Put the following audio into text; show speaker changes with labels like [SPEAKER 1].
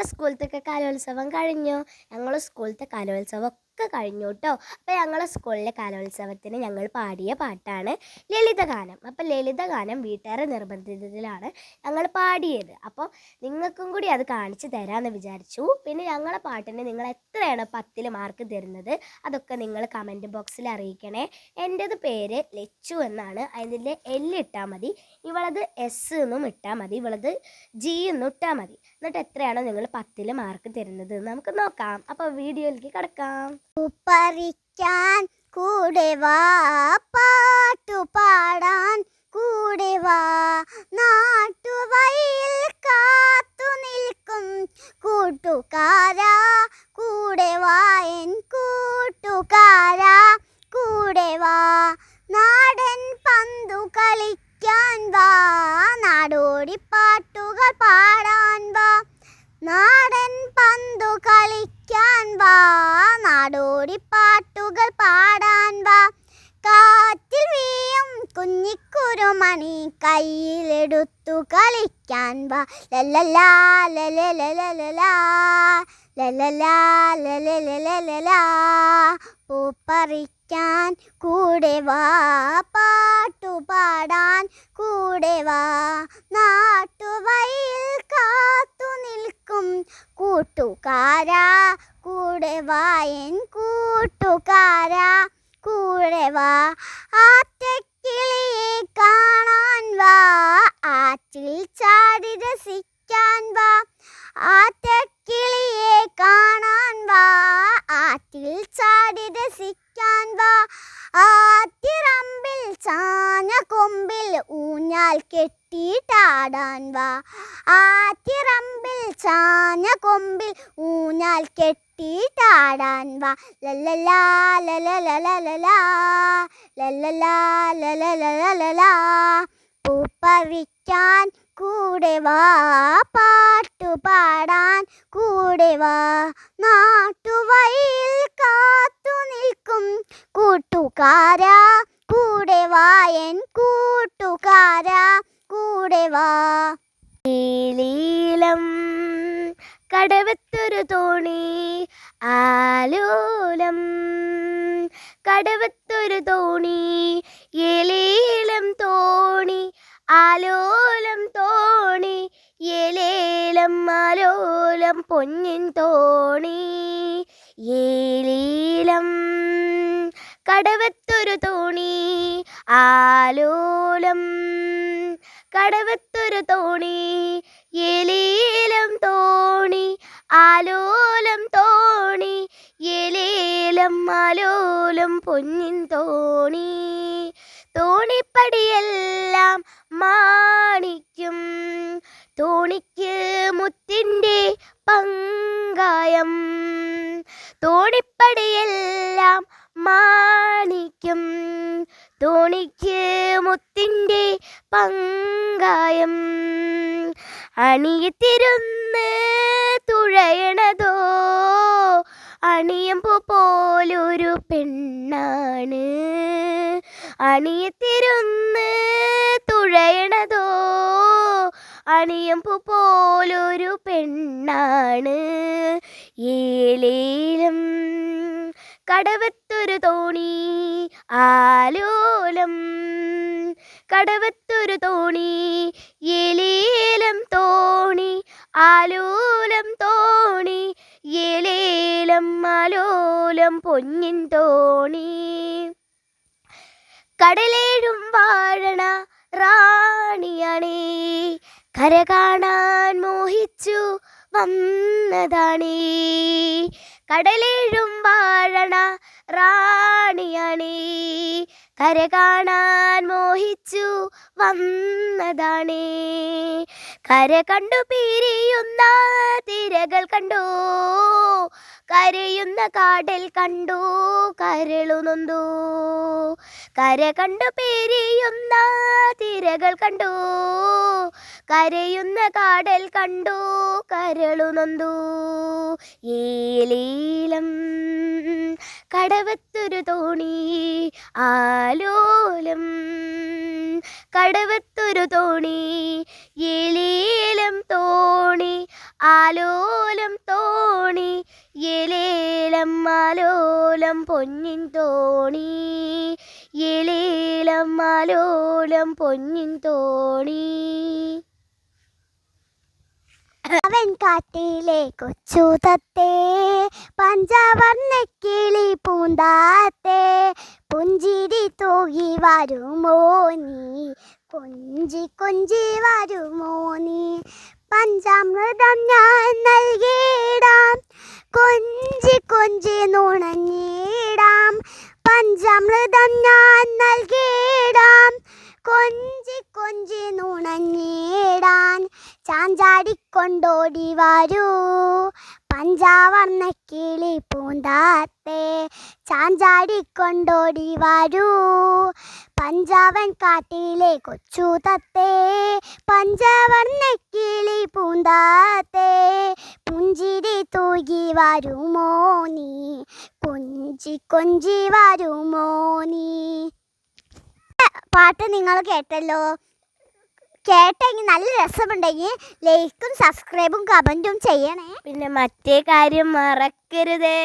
[SPEAKER 1] നിങ്ങളുടെ സ്കൂളത്തൊക്കെ കലോത്സവം കഴിഞ്ഞു. ഞങ്ങളുടെ സ്കൂളത്തെ കലോത്സവം ഒക്കെ കഴിഞ്ഞു കേട്ടോ അപ്പോൾ ഞങ്ങളുടെ സ്കൂളിലെ കലോത്സവത്തിന് ഞങ്ങൾ പാടിയ പാട്ടാണ് ലളിതഗാനം. അപ്പോൾ ലളിതഗാനം വീട്ടുകാരെ നിർബന്ധിതത്തിലാണ് ഞങ്ങൾ പാടിയത്. അപ്പോൾ നിങ്ങൾക്കും കൂടി അത് കാണിച്ചു തരാമെന്ന് വിചാരിച്ചു. പിന്നെ ഞങ്ങളെ പാട്ടിന് നിങ്ങൾ എത്രയാണ് പത്തിൽ മാർക്ക് തരുന്നത് അതൊക്കെ നിങ്ങൾ കമന്റ് ബോക്സിൽ അറിയിക്കണേ. എന്റെത് പേര് ലച്ചു എന്നാണ്. അതിന്റെ എല്ല് ഇട്ടാൽ മതി. ഇവളത് എസ് എന്നും ഇട്ടാൽ മതി. ഇവളത് ജി എന്നും ഇട്ടാൽ മതി. എന്നിട്ട് എത്രയാണോ നിങ്ങൾ പത്തിൽ മാർക്ക് തരുന്നത് നമുക്ക് നോക്കാം. അപ്പോൾ വീഡിയോയിലേക്ക് കിടക്കാം.
[SPEAKER 2] പറിക്കാൻ കൂടെ വാ പാട്ടു പാടാൻ കൂടെ വാ. നാട്ടുവയിൽ കാത്തു നിൽക്കും കൂട്ടുകാരാ കൂടെ വാ എൻ കൂട്ടുകാരാ കൂടെ വാ. നാടൻ പന്തു കളിക്കാൻ വാ നാടോടി പാട്ടുകൾ പാടാൻ വാ. നാടൻ പന്തു കളിക്കാൻ വാ നാടോടി പാട്ടുകൾ പാടാൻ വാ കാറ്റിൽ വീയും കുഞ്ഞിക്കുരുമണി കയ്യിലെടുത്തു കളിക്കാൻ വാ ലലലാ പൂപ്പറിക്കാൻ കൂടെ വാ പാട്ടു പാടാൻ കൂടെ വാ കൂട്ടുകാരാ കൂടെ വാ എൻ കൂട്ടുകാരാ കൂടെ വാ. ആറ്റക്കിളിയെ കാണാൻ വാ ആറ്റിൽ ചാടി രസിക്കാൻ വാ. ആറ്റക്കിളിയെ കാണാൻ വാ ആറ്റിൽ ചാടി രസിക്കാൻ വാ. ആറ്റിറമ്പിൽ ചാഞ്ഞ കൊമ്പിൽ ഊഞ്ഞാൽ കെട്ടിയിട്ടാടാൻ വാ. ആറ്റിറമ്പിൽ ചാഞ്ഞ കൊമ്പിൽ ഊഞ്ഞാൽ കെട്ടിയിട്ടാടാൻ വാ ലല്ലലാ പൂപ്പറിക്കാൻ കൂടെ വാ പാട്ടു പാടാൻ കൂടെ വാ നാട്ടുവയിൽ കാത്തു നിൽക്കും കൂട്ടുകാരാ കൂടെ വാ എൻ കൂട്ടുകാരാ കൂടെ വാ
[SPEAKER 1] ലീലം കടവത്തൊരു തോണി ആലോലം. കടവത്തൊരു തോണി എലേലം തോണി ആലോലം തോണി എലേലം ആലോലം പൊന്നിൻ തോണി ഏലീലം. കടവത്തൊരു തോണി ആലോലം. കടവത്തൊരു തോണി ആലോലം പൊന്നിൻ തോണി. തോണിപ്പടിയെല്ലാം മാണിക്കും. തോണിക്ക് മുത്തിന്റെ പങ്കായം. തോണിപ്പടിയെല്ലാം മാണിക്കും. തോണിക്ക് മുത്തിന്റെ പങ്കായം. അണിയത്തിരുന്ന് തുഴയണതോ അണിയമ്പു പോലൊരു പെണ്ണാണ്. അണിയത്തിരുന്ന് തുഴയണതോ? അണിയമ്പു പോലൊരു പെണ്ണാണ്. ഏലേലം കടവത്തൊരു തോണി ആലോലം. കടവത്തൊരു തോണി എലേലം ആലോലം പൊന്നിൻ തോണി. കടലേഴും വാഴണ റാണിയാണേ. കര കാണാൻ മോഹിച്ചു വന്നതാണേ. കടലേഴും വാഴണ റാണിയാണേ. കര കാണാൻ മോഹിച്ചു വന്നതാണേ. കര കണ്ടു പിരിയുന്ന തിരകൾ കണ്ടു. കരയുന്ന കാടൽ കണ്ടു കരളു നൊന്തു. കര കണ്ടു പിരിയുന്ന തിരകൾ കണ്ടു. കരയുന്ന കാടൽ കണ്ടു കരളു ഈ ഏലീലം കടവത്തൊരു തോണി ആലോലം കടവത്തൊരു തോണി പൊന്നിൻ തോണി എലീലം മലോലം പൊന്നിൻ തോണി.
[SPEAKER 2] അവൻ കാട്ടിലെ കൊച്ചു തത്തേ പഞ്ചവർണ കിളി പൂന്താത്തേ പുഞ്ചിരി തൂകി വരുമോ നീ? കൊഞ്ചി കൊഞ്ചി വരുമോ നീ? പഞ്ചാമൃതം ഞാൻ നൽകിയിടാം കൊഞ്ചി കൊഞ്ചി നുണഞ്ഞിടാം പഞ്ചാമൃതം ഞാൻ നൽകിയിടാം കൊഞ്ചി കൊഞ്ചി നുണഞ്ഞിടാൻ ചാഞ്ചാടിക്കൊണ്ടോടി വരൂ. പഞ്ചാവർണ കിളി പൂന്താത്തെ ചാഞ്ചാടിക്കൊണ്ടോടി വരൂ. പഞ്ചാവൻ കാട്ടിലെ കൊച്ചു തത്തേ പഞ്ചവർണ കിളി പൂന്താത്തെ പുഞ്ചിരി തൂകി വരുമോ നീ? കൊഞ്ചി കൊഞ്ചി വരുമോ നീ? പാട്ട് നിങ്ങൾ കേട്ടല്ലോ. കേട്ടെങ്കിൽ നല്ല രസമുണ്ടെങ്കിൽ ലൈക്കും സബ്സ്ക്രൈബും കമന്റും ചെയ്യണേ.
[SPEAKER 1] പിന്നെ മറ്റേ കാര്യം മറക്കരുതേ.